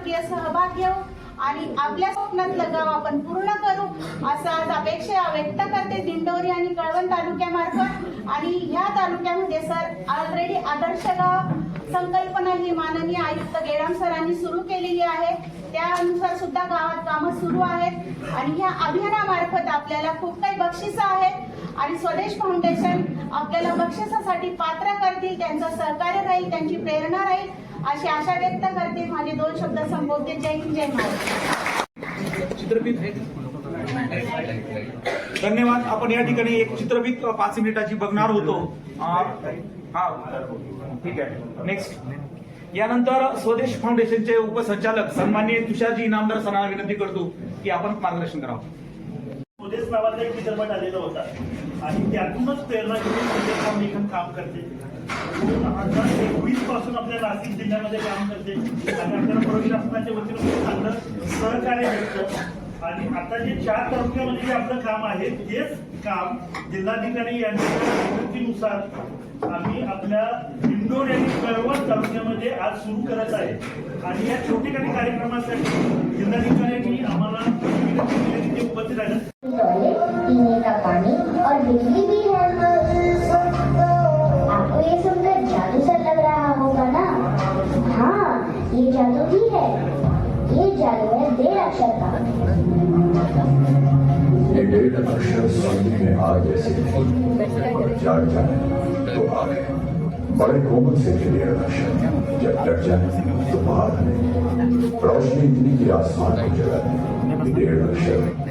सक्रिय सहभाग घेऊ आणि आपल्या स्वप्नातलं गाव आपण पूर्ण करू असं आज अपेक्षा व्यक्त करते दिंडोरी आणि कळवण तालुक्यामार्फत. आणि ह्या तालुक्यामध्ये सर ऑलरेडी आदर्श गाव संकल्पना ही माननीय आयुक्त गेराम सरांनी सुरू केलेली आहे. त्यानुसार सुद्धा गावात कामं सुरू आहेत. आणि ह्या अभियानामार्फत आपल्याला खूप काही बक्षिसं आहेत. आणि स्वदेश फाउंडेशन आपल्याला बक्षिसासाठी पात्र करतील त्यांचं सहकार्य राहील त्यांची प्रेरणा राहील. अशी आशा व्यक्त करते माझे दोन शब्द संबोधते जय हिंद जय महाराष्ट्र. चित्रफित धन्यवाद. आपण या ठिकाणी एक चित्रफित पाच मिनिटाची बघणार होतो. हा ठीक आहे. नेक्स्ट यानंतर स्वदेश फाउंडेशनचे उपसंचालक सन्माननीय तुषारजी इनामदार सरांना विनंती करतो की आपण मार्गदर्शन करावं. स्वदेश नावाचा एक चित्रपट आलेला होता. आणि त्यातूनच प्रेरणा घेऊन स्वदेश काम करते. दोन हजार एकवीसपासून आपल्या नाशिक जिल्ह्यामध्ये काम करते. आणि आपल्याला प्रशासनाच्या वतीनं खूप चांगलं सहकार्य भेटतं आणि आता जे चार तालुक्यामध्ये जे आपलं काम आहे तेच काम जिल्हाधिकारी यांच्या विनंतीनुसार आम्ही आपल्या इंदोर आणि कळवण तालुक्यामध्ये आज सुरू करत आहे. आणि या छोटेखानी कार्यक्रमासाठी जिल्हाधिकाऱ्यांनी आम्हाला उपस्थित और भी है ये ना ये है ये डेढ़ अक्षर सुनने में आ जैसे और जाए तो आगे बड़े कोमल से थे डेढ़ अक्षर जब डट जाए तो बाहर नहीं रोशनी इतनी कि आसमान को जगा दे डेढ़ अक्षर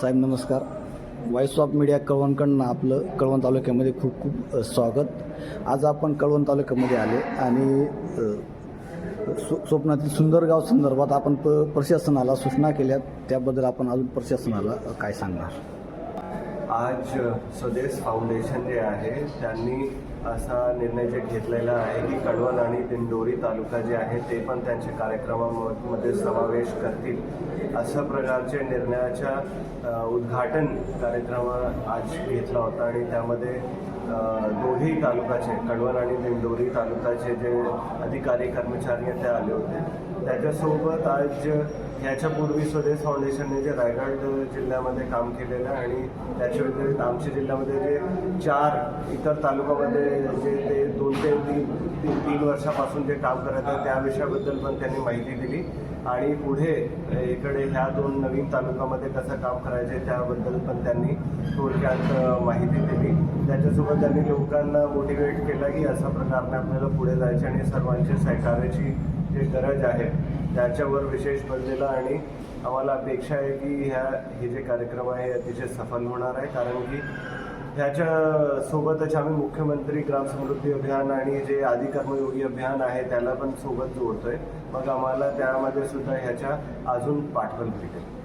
साहेब नमस्कार. व्हॉइस ऑफ मीडिया कळवणकडनं आपलं कळवण तालुक्यामध्ये खूप खूप स्वागत. आज आपण कळवण तालुक्यामध्ये आले आणि स्व स्वप्नातील सुंदरगाव संदर्भात आपण प प्रशासनाला सूचना केल्या त्याबद्दल आपण अजून प्रशासनाला काय सांगणार? आज स्वदेश फाउंडेशन जे आहे त्यांनी असा निर्णय जे घेतलेला आहे की कळवण आणि दिंडोरी तालुका जे आहे ते पण त्यांच्या कार्यक्रमामध्ये समावेश करतील. अशा प्रकारचे निर्णयाच्या उद्घाटन कार्यक्रम आज घेतला होता आणि त्यामध्ये दोन्ही तालुकाचे कळवण आणि दिंडोरी तालुकाचे जे अधिकारी कर्मचारी आहेत ते आले होते. त्याच्यासोबत आज ह्याच्यापूर्वी स्वदेश फाउंडेशनने जे रायगड जिल्ह्यामध्ये काम केलेलं आहे आणि त्याच्या व्यतिरिक्त आमच्या जिल्ह्यामध्ये जे चार इतर तालुक्यामध्ये जे ते दोन ते तीन तीन तीन वर्षापासून जे काम करत आहे त्या विषयाबद्दल पण त्यांनी माहिती दिली. आणि पुढे इकडे ह्या दोन नवीन तालुक्यामध्ये कसं काम करायचे त्याबद्दल पण त्यांनी थोडक्यात माहिती दिली. त्याच्यासोबत त्यांनी लोकांना मोटिवेट केलं की अशा प्रकारे आपल्याला पुढे जायचे आणि सर्वांची सहकार्याची जे गरज आहे त्याच्यावर विशेष भर दिला आणि आम्हाला अपेक्षा आहे की ह्या हे जे कार्यक्रम आहे अतिशय सफल होणार आहे. कारण की ह्याच्या सोबतच आम्ही मुख्यमंत्री ग्राम समृद्धी अभियान आणि जे आदी कर्मयोगी अभियान आहे त्याला पण सोबत जोडतोय. मग आम्हाला त्यामध्ये सुद्धा ह्याच्या अजून पाठबळ भेटेल.